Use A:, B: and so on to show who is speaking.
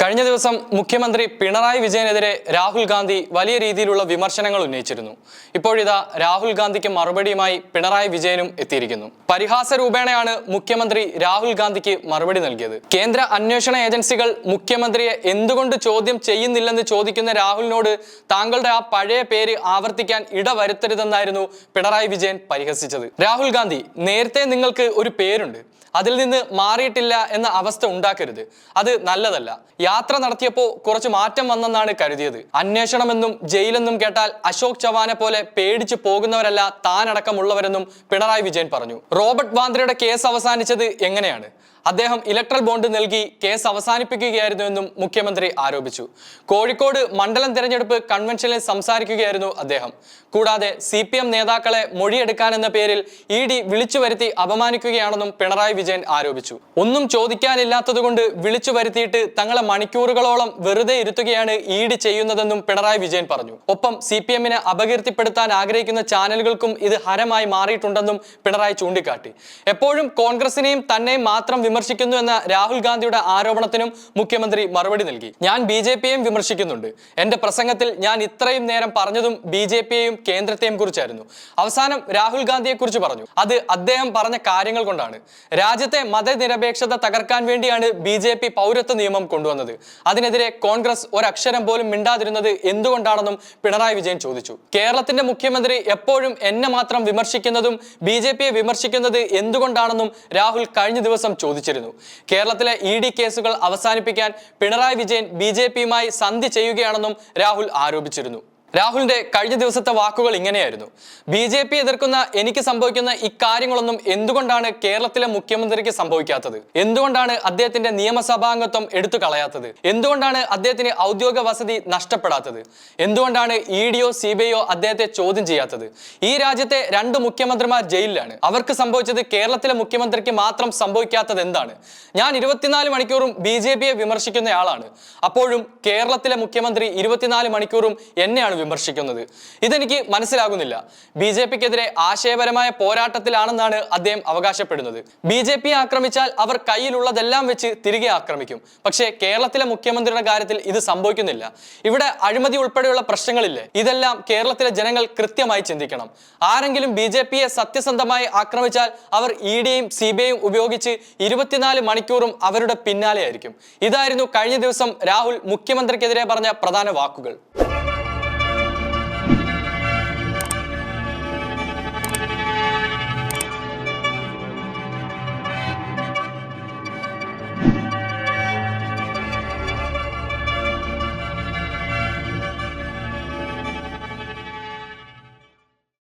A: കഴിഞ്ഞ ദിവസം മുഖ്യമന്ത്രി പിണറായി വിജയനെതിരെ രാഹുൽ ഗാന്ധി വലിയ രീതിയിലുള്ള വിമർശനങ്ങൾ ഉന്നയിച്ചിരുന്നു. ഇപ്പോഴിതാ രാഹുൽ ഗാന്ധിക്ക് മറുപടിയുമായി പിണറായി വിജയനും എത്തിയിരിക്കുന്നു. പരിഹാസ രൂപേണയാണ് മുഖ്യമന്ത്രി രാഹുൽ ഗാന്ധിക്ക് മറുപടി നൽകിയത്. കേന്ദ്ര അന്വേഷണ ഏജൻസികൾ മുഖ്യമന്ത്രിയെ എന്തുകൊണ്ട് ചോദ്യം ചെയ്യുന്നില്ലെന്ന് ചോദിക്കുന്ന രാഹുലിനോട് താങ്കളുടെ ആ പഴയ പേര് ആവർത്തിക്കാൻ ഇടവരുത്തരുതെന്നായിരുന്നു പിണറായി വിജയൻ പരിഹസിച്ചത്. രാഹുൽ ഗാന്ധി നേരത്തെ നിങ്ങൾക്ക് ഒരു പേരുണ്ട്. അതിൽ നിന്ന് മാറിയിട്ടില്ല എന്ന അവസ്ഥ ഉണ്ടാക്കരുത്. അത് നല്ലതല്ല. യാത്ര നടത്തിയപ്പോൾ കുറച്ച് മാറ്റം വന്നെന്നാണ് കരുതിയത്. അന്വേഷണമെന്നും ജയിലെന്നും കേട്ടാൽ അശോക് ചവാനെ പോലെ പേടിച്ചു പോകുന്നവരല്ല താനടക്കമുള്ളവരെന്നും പിണറായി വിജയൻ പറഞ്ഞു. റോബർട്ട് വാന്ദ്രയുടെ കേസ് അവസാനിച്ചത് എങ്ങനെയാണ്? അദ്ദേഹം ഇലക്ട്രൽ ബോണ്ട് നൽകി കേസ് അവസാനിപ്പിക്കുകയായിരുന്നു എന്നും മുഖ്യമന്ത്രി ആരോപിച്ചു. കോഴിക്കോട് മണ്ഡലം തിരഞ്ഞെടുപ്പ് കൺവെൻഷനിൽ സംസാരിക്കുകയായിരുന്നു അദ്ദേഹം. കൂടാതെ സി പി എം നേതാക്കളെ മൊഴിയെടുക്കാനെന്ന പേരിൽ ഇ ഡി വിളിച്ചു വരുത്തി അപമാനിക്കുകയാണെന്നും പിണറായി വിജയൻ ആരോപിച്ചു. ഒന്നും ചോദിക്കാനില്ലാത്തതുകൊണ്ട് വിളിച്ചു വരുത്തിയിട്ട് തങ്ങളെ മണിക്കൂറുകളോളം വെറുതെ ഇരുത്തുകയാണ് ഇ ഡി ചെയ്യുന്നതെന്നും പിണറായി വിജയൻ പറഞ്ഞു. ഒപ്പം സി പി എമ്മിനെ അപകീർത്തിപ്പെടുത്താൻ ആഗ്രഹിക്കുന്ന ചാനലുകൾക്കും ഇത് ഹരമായി മാറിയിട്ടുണ്ടെന്നും പിണറായി ചൂണ്ടിക്കാട്ടി. എപ്പോഴും കോൺഗ്രസിനെയും തന്നെയും മാത്രം വിമർശിക്കുന്നു എന്ന രാഹുൽ ഗാന്ധിയുടെ ആരോപണത്തിനും മുഖ്യമന്ത്രി മറുപടി നൽകി. ഞാൻ ബി ജെ പിയെയും വിമർശിക്കുന്നുണ്ട്. എന്റെ പ്രസംഗത്തിൽ ഞാൻ ഇത്രയും നേരം പറഞ്ഞതും ബി ജെ പിയെയും കേന്ദ്രത്തെയും കുറിച്ചായിരുന്നു. അവസാനം രാഹുൽ ഗാന്ധിയെ കുറിച്ച് പറഞ്ഞു. അത് അദ്ദേഹം പറഞ്ഞ കാര്യങ്ങൾ കൊണ്ടാണ്. രാജ്യത്തെ മതനിരപേക്ഷത തകർക്കാൻ വേണ്ടിയാണ് ബി ജെ പി പൗരത്വ നിയമം കൊണ്ടുവന്നത്. അതിനെതിരെ കോൺഗ്രസ് ഒരക്ഷരം പോലും മിണ്ടാതിരുന്നത് എന്തുകൊണ്ടാണെന്നും പിണറായി വിജയൻ ചോദിച്ചു. കേരളത്തിന്റെ മുഖ്യമന്ത്രി എപ്പോഴും എന്നെ മാത്രം വിമർശിക്കുന്നതും ബി ജെ പിയെ വിമർശിക്കുന്നത് എന്തുകൊണ്ടാണെന്നും രാഹുൽ കഴിഞ്ഞ ദിവസം ചോദിച്ചിരുന്നു. കേരളത്തിലെ ഇ ഡി കേസുകൾ അവസാനിപ്പിക്കാൻ പിണറായി വിജയൻ ബി ജെ പിയുമായി സന്ധി ചെയ്യുകയാണെന്നും രാഹുൽ ആരോപിച്ചിരുന്നു. രാഹുലിന്റെ കഴിഞ്ഞ ദിവസത്തെ വാക്കുകൾ ഇങ്ങനെയായിരുന്നു. ബി ജെ പി എതിർക്കുന്ന എനിക്ക് സംഭവിക്കുന്ന ഇക്കാര്യങ്ങളൊന്നും എന്തുകൊണ്ടാണ് കേരളത്തിലെ മുഖ്യമന്ത്രിക്ക് സംഭവിക്കാത്തത്? എന്തുകൊണ്ടാണ് അദ്ദേഹത്തിന്റെ നിയമസഭാംഗത്വം എടുത്തു കളയാത്തത്? എന്തുകൊണ്ടാണ് അദ്ദേഹത്തിന് ഔദ്യോഗിക വസതി നഷ്ടപ്പെടാത്തത്? എന്തുകൊണ്ടാണ് ഇ ഡിയോ സി ബി ഐയോ അദ്ദേഹത്തെ ചോദ്യം ചെയ്യാത്തത്? ഈ രാജ്യത്തെ രണ്ട് മുഖ്യമന്ത്രിമാർ ജയിലിലാണ്. അവർക്ക് സംഭവിച്ചത് കേരളത്തിലെ മുഖ്യമന്ത്രിക്ക് മാത്രം സംഭവിക്കാത്തത് എന്താണ്? ഞാൻ ഇരുപത്തിനാല് മണിക്കൂറും ബി ജെ പിയെ വിമർശിക്കുന്നയാളാണ് അപ്പോഴും കേരളത്തിലെ മുഖ്യമന്ത്രി ഇരുപത്തിനാല് മണിക്കൂറും എന്നെയാണ് വിമർശിക്കുന്നത്. ഇതെനിക്ക് മനസ്സിലാകുന്നില്ല. ബി ജെ പിക്കെതിരെ ആശയപരമായ പോരാട്ടത്തിലാണെന്നാണ് അദ്ദേഹം അവകാശപ്പെടുന്നത്. ബി ജെ പി ആക്രമിച്ചാൽ അവർ കയ്യിലുള്ളതെല്ലാം വെച്ച് തിരികെ ആക്രമിക്കും. പക്ഷേ കേരളത്തിലെ മുഖ്യമന്ത്രിയുടെ കാര്യത്തിൽ ഇത് സംഭവിക്കുന്നില്ല. ഇവിടെ അഴിമതി ഉൾപ്പെടെയുള്ള പ്രശ്നങ്ങളില്ലേ? ഇതെല്ലാം കേരളത്തിലെ ജനങ്ങൾ കൃത്യമായി ചിന്തിക്കണം. ആരെങ്കിലും ബി ജെ പിയെ സത്യസന്ധമായി ആക്രമിച്ചാൽ അവർ ഇ ഡിയും സി ബി ഐയും ഉപയോഗിച്ച് ഇരുപത്തിനാല് മണിക്കൂറും അവരുടെ പിന്നാലെയായിരിക്കും. ഇതായിരുന്നു കഴിഞ്ഞ ദിവസം രാഹുൽ മുഖ്യമന്ത്രിക്കെതിരെ പറഞ്ഞ പ്രധാന വാക്കുകൾ.